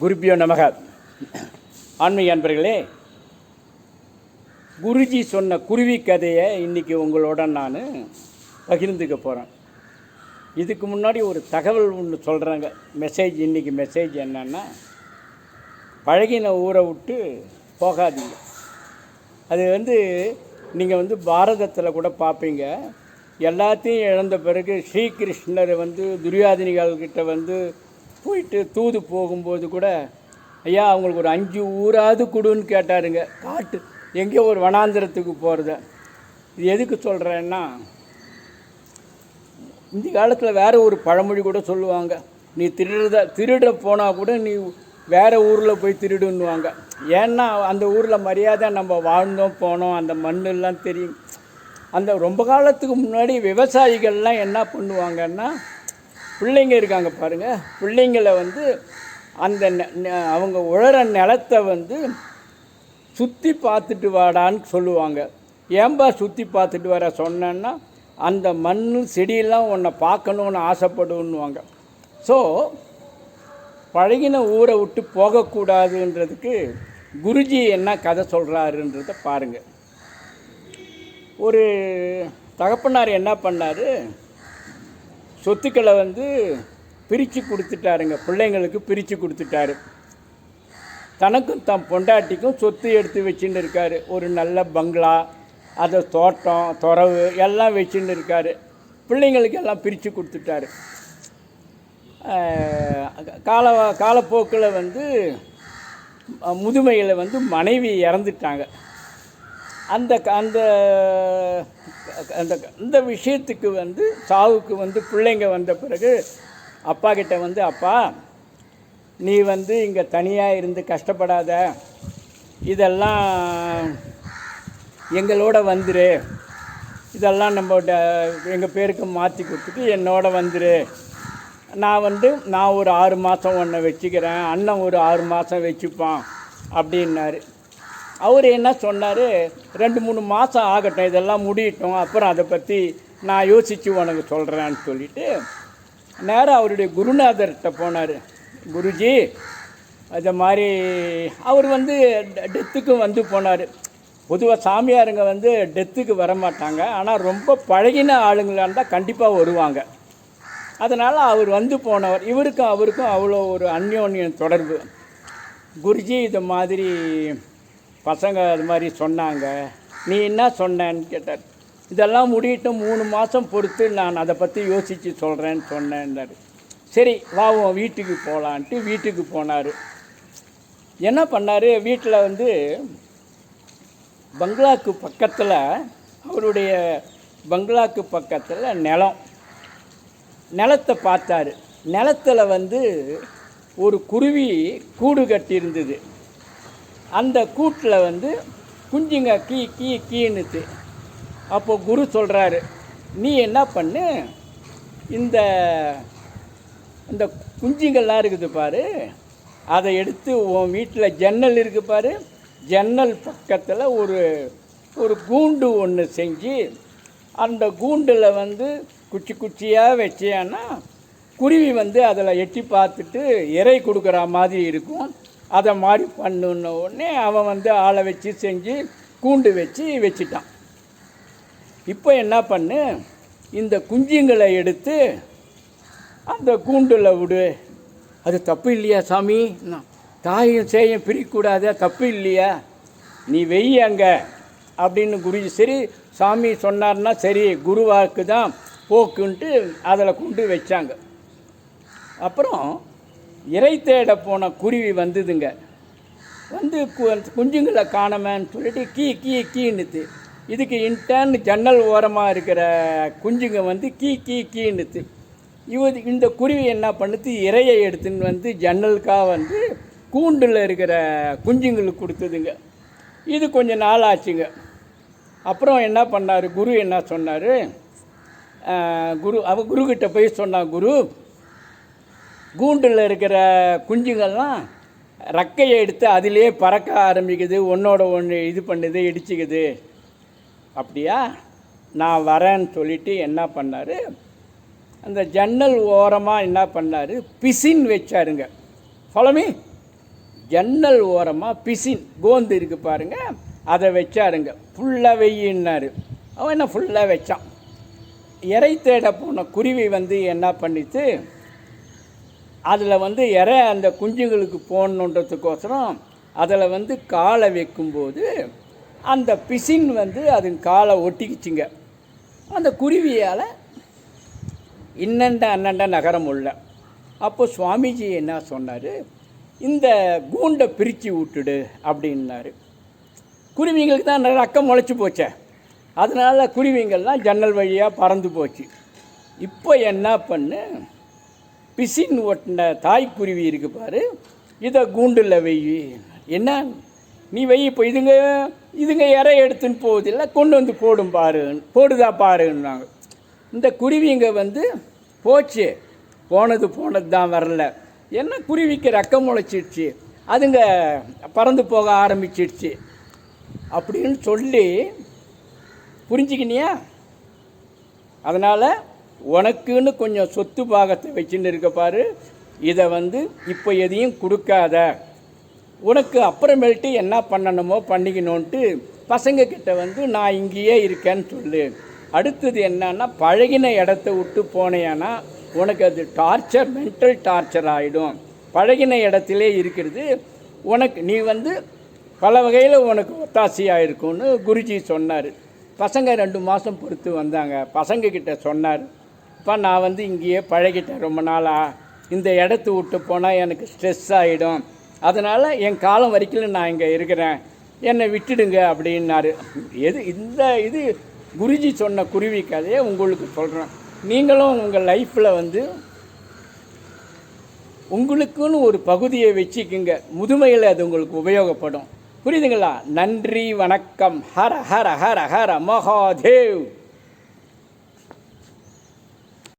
குருபியோ நமக. ஆன்மீக அன்பர்களே குருஜி சொன்ன குருவி கதையை இன்றைக்கி உங்களோட நான் பகிர்ந்துக்க போகிறேன் இதுக்கு முன்னாடி ஒரு தகவல் ஒன்று சொல்கிறாங்க மெசேஜ் இன்றைக்கி மெசேஜ் என்னன்னா பழகின ஊரை விட்டு போகாதீங்க. அது வந்து நீங்கள் வந்து பாரதத்தில் கூட பார்ப்பீங்க எல்லாத்தையும் இழந்த பிறகு ஸ்ரீகிருஷ்ணர் வந்து துரியாதினிகள்கிட்ட வந்து போயிட்டு தூது போகும்போது கூட ஐயா அவங்களுக்கு ஒரு அஞ்சு ஊராவது கொடுன்னு கேட்டாருங்க காட்டு. எங்கேயோ ஒரு வனாந்திரத்துக்கு போகிறத இது எதுக்கு சொல்கிறேன்னா இந்த காலத்தில் வேறு ஒரு பழமொழி கூட சொல்லுவாங்க நீ திருடுறத திருட போனால் கூட நீ வேறு ஊரில் போய் திருடுன்னுவாங்க. ஏன்னா அந்த ஊரில் மரியாதை நம்ம வாழ்ந்தோம் போனோம் அந்த மண்ணெல்லாம் தெரியும். அந்த ரொம்ப காலத்துக்கு முன்னாடி விவசாயிகள்லாம் என்ன பண்ணுவாங்கன்னா பிள்ளைங்க இருக்காங்க பாருங்கள் பிள்ளைங்களை வந்து அந்த நெ- நெ- அவங்க உழற நிலத்தை வந்து சுற்றி பார்த்துட்டு வாடான்னு சொல்லுவாங்க. ஏன்பா சுற்றி பார்த்துட்டு வர சொன்னேன்னா அந்த மண் செடியெல்லாம் உன்னை பார்க்கணுன்னு ஆசைப்படுன்னுவாங்க ஸோ பழகின ஊரை விட்டு போகக்கூடாதுன்றதுக்கு குருஜி என்ன கதை சொல்கிறாருன்றத பாருங்கள் ஒரு தகப்பனார் என்ன பண்ணார்? சொத்துக்களை வந்து பிரித்து கொடுத்துட்டாருங்க. பிள்ளைங்களுக்கு பிரித்து கொடுத்துட்டாரு. தனக்கும் தம் பொண்டாட்டிக்கும் சொத்து எடுத்து வச்சுன்னு இருக்காரு. ஒரு நல்ல பங்களா அதை தோட்டம் துறவு எல்லாம் வச்சுன்னு இருக்காரு. பிள்ளைங்களுக்கு எல்லாம் பிரித்து கொடுத்துட்டாரு. கால காலப்போக்கில் வந்து முதுமையில் வந்து மனைவி இறந்துட்டாங்க. அந்த க- அந்த அந்த இந்த விஷயத்துக்கு வந்து சாவுக்கு வந்து பிள்ளைங்க வந்த பிறகு அப்பா கிட்ட வந்து அப்பா நீ வந்து இங்கே தனியாக இருந்து கஷ்டப்படாத. இதெல்லாம் எங்களோட வந்துரு. இதெல்லாம் நம்ம எங்கள் பேருக்கு மாற்றி கொடுத்துட்டு என்னோட வந்துரு. நான் வந்து நான் ஒரு ஆறு மாதம் ஒன்றை வச்சுக்கிறேன். அண்ணன் ஒரு ஆறு மாதம் வச்சுப்பான். அப்படின்னாரு. அவர் என்ன சொன்னார்? ரெண்டு மூணு மாதம் ஆகட்டும் இதெல்லாம் முடியட்டும் அப்புறம் அதை பற்றி நான் யோசித்து உனக்கு சொல்கிறேன்னு சொல்லிட்டு நேராக அவருடைய குருநாதர்கிட்ட போனார். குருஜி அது மாதிரி அவர் வந்து டெத்துக்கும் வந்து போனார். பொதுவாக சாமியாருங்க வந்து டெத்துக்கு வர மாட்டாங்க ஆனால் ரொம்ப பழகின ஆளுங்களா இருந்தால் கண்டிப்பாக வருவாங்க. அதனால் அவர் வந்து போனவர். இவருக்கும் அவருக்கும் அவ்வளோ ஒரு அந்யோன்யம் தொடர்பு. குருஜி இது மாதிரி பசங்க அது மாதிரி சொன்னாங்க. நீ என்ன சொன்னேன்னு கேட்டார். இதெல்லாம் முடியட்டும் மூணு மாதம் பொறுத்து நான் அதை பற்றி யோசித்து சொல்கிறேன்னு சொன்னேன்னாரு. சரி வா உன் வீட்டுக்கு போகலான்ட்டு வீட்டுக்கு போனார். என்ன பண்ணார்? வீட்டில் வந்து பங்களாக்கு பக்கத்தில் அவருடைய பங்களாக்கு பக்கத்தில் நிலம். நிலத்தை பார்த்தாரு. நிலத்துல வந்து ஒரு குருவி கூடு கட்டியிருந்தது. அந்த கூட்டில் வந்து குஞ்சுங்க கீ கீ கீனுச்சு அப்போது குரு சொல்கிறாரு நீ என்ன பண்ணு? இந்த இந்த குஞ்சுங்கள்லாம் இருக்குது பாரு. அதை எடுத்து உன் வீட்டில் ஜன்னல் இருக்குது பாரு. ஜன்னல் பக்கத்தில் ஒரு ஒரு கூண்டு ஒன்று செஞ்சு அந்த கூண்டில் வந்து குச்சி குச்சியாக வச்சேன்னா குருவி வந்து அதில் எட்டி பார்த்துட்டு இறை கொடுக்குற மாதிரி இருக்கும். அதை மாதிரி பண்ணுன உடனே அவன் வந்து ஆளை வச்சு செஞ்சு கூண்டு வச்சு வச்சிட்டான். இப்போ என்ன பண்ணு? இந்த குஞ்சுங்களை எடுத்து அந்த கூண்டில் விடு. அது தப்பு இல்லையா சாமி? நான் தாயும் சேயும் பிரிக்கக்கூடாதா தப்பு இல்லையா? நீ வெய் அங்கே அப்படின்னு குருஜி சரி சாமி சொன்னார்னா சரி குருவாக்கு தான் போக்குன்ட்டு அதில் கொண்டு வச்சாங்க. அப்புறம் இறை தேட போன குருவி வந்ததுங்க. வந்து கு- குஞ்சுங்களை காணமேன்னு சொல்லிட்டு கீ கீ கீன்னுத்து இதுக்கு இன்டர்ன் ஜன்னல் ஓரமாக இருக்கிற குஞ்சுங்க வந்து கீ கீ கீன்னுத்து இவ இந்த குருவி என்ன பண்ணுது இறையை எடுத்துன்னு வந்து ஜன்னலுக்காக வந்து கூண்டில் இருக்கிற குஞ்சுங்களுக்கு கொடுத்ததுங்க. இது கொஞ்சம் நாள் ஆச்சுங்க. அப்புறம் என்ன பண்ணார்? குரு என்ன சொன்னார்? குரு அவ குருக்கிட்ட போய் சொன்னான் குரு கூண்டில் இருக்கிற குஞ்சுங்கள்லாம் ரெக்கையை எடுத்து அதிலே பறக்க ஆரம்பிக்குது. ஒன்றோட ஒன்று இது பண்ணுது இடிச்சுக்குது. அப்படியா? நான் வரேன்னு சொல்லிட்டு என்ன பண்ணார்? அந்த ஜன்னல் ஓரமாக என்ன பண்ணார்? பிசின் வச்சாருங்க. ஃபாலோமி ஜன்னல் ஓரமாக பிசின் கோந்து இருக்கு பாருங்க. அதை வச்சாருங்க. ஃபுல்லாக வெயின்னார். அவன் என்ன ஃபுல்லாக வச்சான்? இறை தேட போன குருவி வந்து என்ன பண்ணிட்டு அதில் வந்து இறை அந்த குஞ்சுங்களுக்கு போடணுன்றதுக்கோசரம் அதில் வந்து காலை வைக்கும்போது அந்த பிசின் வந்து அதன் காலை ஒட்டிக்கிச்சுங்க. அந்த குருவியால் இன்னண்ட அன்னண்ட நகரம் உள்ள. அப்போ சுவாமிஜி என்ன சொன்னார்? இந்த கூண்டை பிரித்து விட்டுடு அப்படின்னாரு. குருவிங்களுக்கு தான் ரக்கம் முளைச்சி போச்சே. அதனால குருவிங்கள்லாம் ஜன்னல் வழியாக பறந்து போச்சு. இப்போ என்ன பண்ணு? பிசின் ஒட்டின தாய்க்குருவி இருக்கு பாரு. இதை கூண்டில் வை. என்ன? நீ வெயி இப்போ இதுங்க இதுங்க இறை எடுத்துன்னு போகுதில்ல கொண்டு வந்து போடும் பாரு. போடுதா பாருன்னாங்க. இந்த குருவிங்க வந்து போச்சு. போனது போனது தான் வரல. என்ன குருவிக்கு ரக்கம் முளைச்சிடுச்சு. அதுங்க பறந்து போக ஆரம்பிச்சிடுச்சு. அப்படின்னு சொல்லி புரிஞ்சுக்கினியா? அதனால் உனக்குன்னு கொஞ்சம் சொத்து பாகத்தை வச்சுன்னு இருக்க பாரு. இதை வந்து இப்போ எதையும் கொடுக்காத. உனக்கு அப்புறமேல்ட்டு என்ன பண்ணணுமோ பண்ணிக்கணுன்ட்டு பசங்க கிட்ட வந்து நான் இங்கேயே இருக்கேன்னு சொல்லு. அடுத்தது என்னன்னா பழகின இடத்த விட்டு போனேன்னா உனக்கு அது டார்ச்சர் மென்டல் டார்ச்சர் ஆகிடும் பழகின இடத்திலே இருக்கிறது. உனக்கு நீ வந்து பல வகையில் உனக்கு ஒத்தாசையாக இருக்கும்னு குருஜி சொன்னார். பசங்க ரெண்டு மாதம் பொறுத்து வந்தாங்க. பசங்க கிட்ட சொன்னார். அப்போ நான் வந்து இங்கேயே பழகிட்டேன் ரொம்ப நாளாக இந்த இடத்த விட்டு போனால் எனக்கு ஸ்ட்ரெஸ் ஆகிடும் அதனால் என் காலம் வரைக்கும் நான் இங்கே இருக்கிறேன். என்னை விட்டுடுங்க அப்படின்னாரு. எது இந்த இது குருஜி சொன்ன குருவி கதையை உங்களுக்கு சொல்கிறேன் நீங்களும் உங்கள் லைஃப்பில் வந்து உங்களுக்குன்னு ஒரு பகுதியை வச்சுக்குங்க. முதுமையில் அது உங்களுக்கு உபயோகப்படும். புரியுதுங்களா? நன்றி வணக்கம். ஹர ஹர ஹர ஹர மகாதேவ்.